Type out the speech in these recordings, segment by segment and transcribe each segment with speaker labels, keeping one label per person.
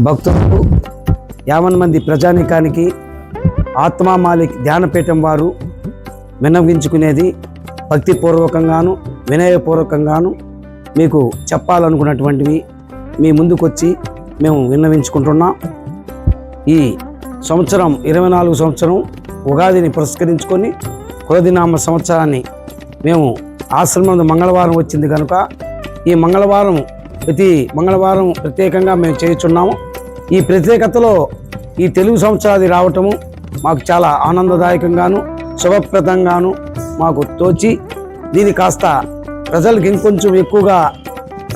Speaker 1: భక్తులకు యావన్ మంది ప్రజానికానికి ఆత్మా మాలిక్ ధ్యానపీఠం వారు విన్నవించుకునేది భక్తిపూర్వకంగాను వినయపూర్వకంగాను మీకు చెప్పాలనుకున్నటువంటివి మీ ముందుకొచ్చి మేము విన్నవించుకుంటున్నాం. ఈ సంవత్సరం ఇరవై నాలుగు సంవత్సరం ఉగాదిని పురస్కరించుకొని కులదినామ సంవత్సరాన్ని మేము ఆశ్రమం మంగళవారం వచ్చింది కనుక ఈ మంగళవారం ప్రతి మంగళవారం ప్రత్యేకంగా మేము చేయుచున్నాము. ఈ ప్రత్యేకతలో ఈ తెలుగు సంవత్సరాది రావటము మాకు చాలా ఆనందదాయకంగాను శుభప్రదంగాను మాకు తోచి దీని కాస్త ప్రజలకు ఇంకొంచెం ఎక్కువగా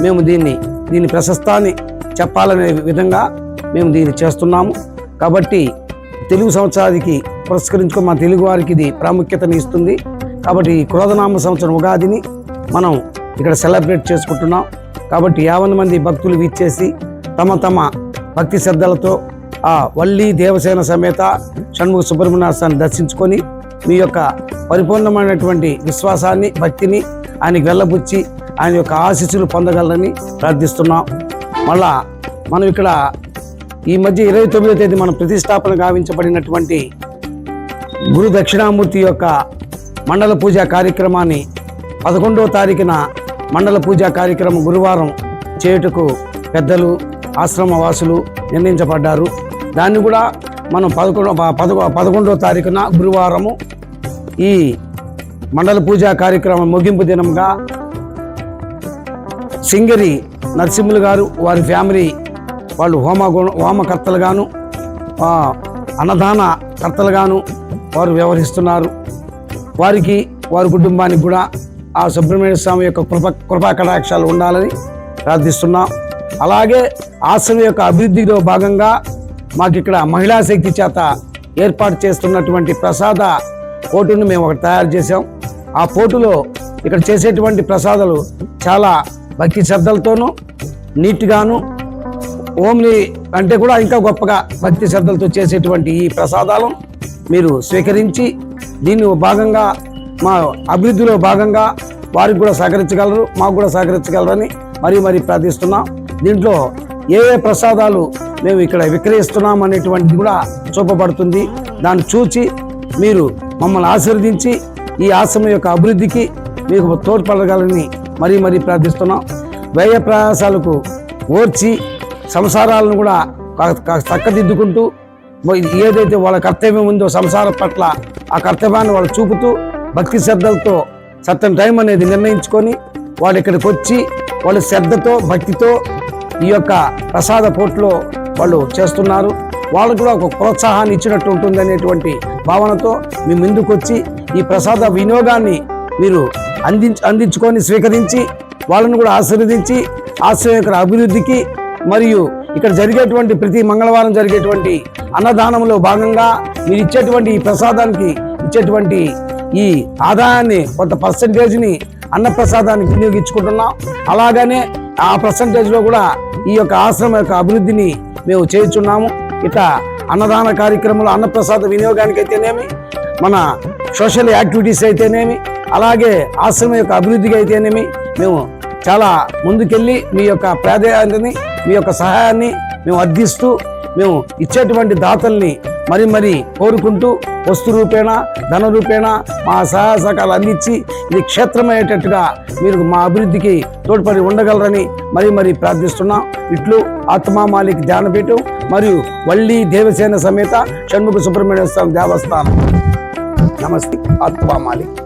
Speaker 1: మేము దీన్ని దీని ప్రశస్తాన్ని చెప్పాలనే విధంగా మేము దీన్ని చేస్తున్నాము. కాబట్టి తెలుగు సంవత్సరానికి పురస్కరించుకొని మా తెలుగు వారికి ఇది ప్రాముఖ్యతను ఇస్తుంది. కాబట్టి ఈ క్రోధనామ సంవత్సరం ఉగాదిని మనం ఇక్కడ సెలబ్రేట్ చేసుకుంటున్నాం. కాబట్టి యావన్ మంది భక్తులు విచ్చేసి తమ తమ భక్తి శ్రద్ధలతో ఆ వల్లి దేవసేన సమేత షణ్ముఖ సుబ్రహ్మణ్య స్వామిని దర్శించుకొని మీ యొక్క పరిపూర్ణమైనటువంటి విశ్వాసాన్ని భక్తిని ఆయనకి వెళ్ళబుచ్చి ఆయన యొక్క ఆశీస్సులు పొందగలరని ప్రార్థిస్తున్నాం. మళ్ళా మనం ఇక్కడ ఈ మధ్య ఇరవై తొమ్మిదో తేదీ మనం ప్రతిష్టాపన గావించబడినటువంటి గురు దక్షిణామూర్తి యొక్క మండల పూజ కార్యక్రమాన్ని పదకొండవ తారీఖున మండల పూజ కార్యక్రమం గురువారం చేయుటకు పెద్దలు ఆశ్రమ వాసులు నిర్ణయించబడ్డారు. దాన్ని కూడా మనం పదకొండు పదకొ పదకొండవ తారీఖున గురువారము ఈ మండల పూజ కార్యక్రమం ముగింపు దినంగా సింగరి నరసింహులు గారు వారి ఫ్యామిలీ వాళ్ళు హోమ హోమకర్తలుగాను అన్నదాన కర్తలుగాను వారు వ్యవహరిస్తున్నారు. వారికి వారి కుటుంబానికి కూడా ఆ సుబ్రహ్మణ్య స్వామి యొక్క కృప కృపా కటాక్షాలు ఉండాలని ప్రార్థిస్తున్నాం. అలాగే ఆశ్రమం యొక్క అభివృద్ధిలో భాగంగా మాకు ఇక్కడ మహిళా శక్తి చేత ఏర్పాటు చేస్తున్నటువంటి ప్రసాద పోటును మేము ఒకటి తయారు చేసాం ఆ పోటులో ఇక్కడ చేసేటువంటి ప్రసాదాలు చాలా భక్తి శ్రద్ధలతోనూ నీట్గాను ఓంని అంటే కూడా ఇంకా గొప్పగా భక్తి శ్రద్ధలతో చేసేటువంటి ఈ ప్రసాదాలు మీరు స్వీకరించి దీన్ని భాగంగా మా అభివృద్ధిలో భాగంగా వారికి కూడా సహకరించగలరు మాకు కూడా సహకరించగలరని మరీ మరీ ప్రార్థిస్తున్నాం. దీంట్లో ఏ ఏ ప్రసాదాలు మేము ఇక్కడ విక్రయిస్తున్నాం అనేటువంటిది కూడా చూపబడుతుంది. దాన్ని చూచి మీరు మమ్మల్ని ఆశీర్వదించి ఈ ఆశ్రమం యొక్క అభివృద్ధికి మీకు తోడ్పడగలని మరీ మరీ ప్రార్థిస్తున్నాం. వ్యయ ప్రయాసాలకు ఓర్చి సంసారాలను కూడా చక్కదిద్దుకుంటూ ఏదైతే వాళ్ళ కర్తవ్యం ఉందో సంసారం పట్ల ఆ కర్తవ్యాన్ని వాళ్ళు చూపుతూ భక్తి శ్రద్ధలతో సత్యం టైం అనేది నిర్ణయించుకొని వాళ్ళు ఇక్కడికి వచ్చి వాళ్ళు శ్రద్ధతో భక్తితో ఈ యొక్క ప్రసాద పోట్లో వాళ్ళు చేస్తున్నారు. వాళ్ళకు కూడా ఒక ప్రోత్సాహాన్ని ఇచ్చినట్టు ఉంటుంది అనేటువంటి భావనతో మీ ముందుకొచ్చి ఈ ప్రసాద వినియోగాన్ని మీరు అందించ అందించుకొని స్వీకరించి వాళ్ళను కూడా ఆశీర్వదించి ఆశ్రయం యొక్క అభివృద్ధికి మరియు ఇక్కడ జరిగేటువంటి ప్రతి మంగళవారం జరిగేటువంటి అన్నదానంలో భాగంగా మీరు ఇచ్చేటువంటి ఈ ప్రసాదానికి ఇచ్చేటువంటి ఈ ఆదాయాన్ని కొంత పర్సంటేజ్ని అన్నప్రసాదానికి వినియోగించుకుంటున్నాం. అలాగనే ఆ పర్సంటేజ్లో కూడా ఈ యొక్క ఆశ్రమం యొక్క అభివృద్ధిని మేము చేయుచున్నాము. ఇక అన్నదాన కార్యక్రమంలో అన్నప్రసాద వినియోగానికి అయితేనేమి మన సోషల్ యాక్టివిటీస్ అయితేనేమి అలాగే ఆశ్రమం యొక్క అభివృద్ధికి అయితేనేమి మేము చాలా ముందుకెళ్ళి మీ యొక్క ప్రాధాన్యతని మీ యొక్క సహాయాన్ని మేము అర్థిస్తూ మేము ఇచ్చేటువంటి దాతల్ని మరి మరి కోరుకుంటూ వస్తు రూపేణ ధన రూపేణ మా సహాయ సహకారాలు అందించి ఇది క్షేత్రమయ్యేటట్టుగా మీరు మా అభివృద్ధికి తోడ్పడి ఉండగలరని మరి మరి ప్రార్థిస్తున్నాం. ఇట్లు ఆత్మా మాలిక్ ధ్యానపీఠం మరియు వల్లి దేవసేన సమేత షణ్ముఖ సుబ్రహ్మణ్య స్వామి దేవస్థానం. నమస్తే ఆత్మా మాలిక్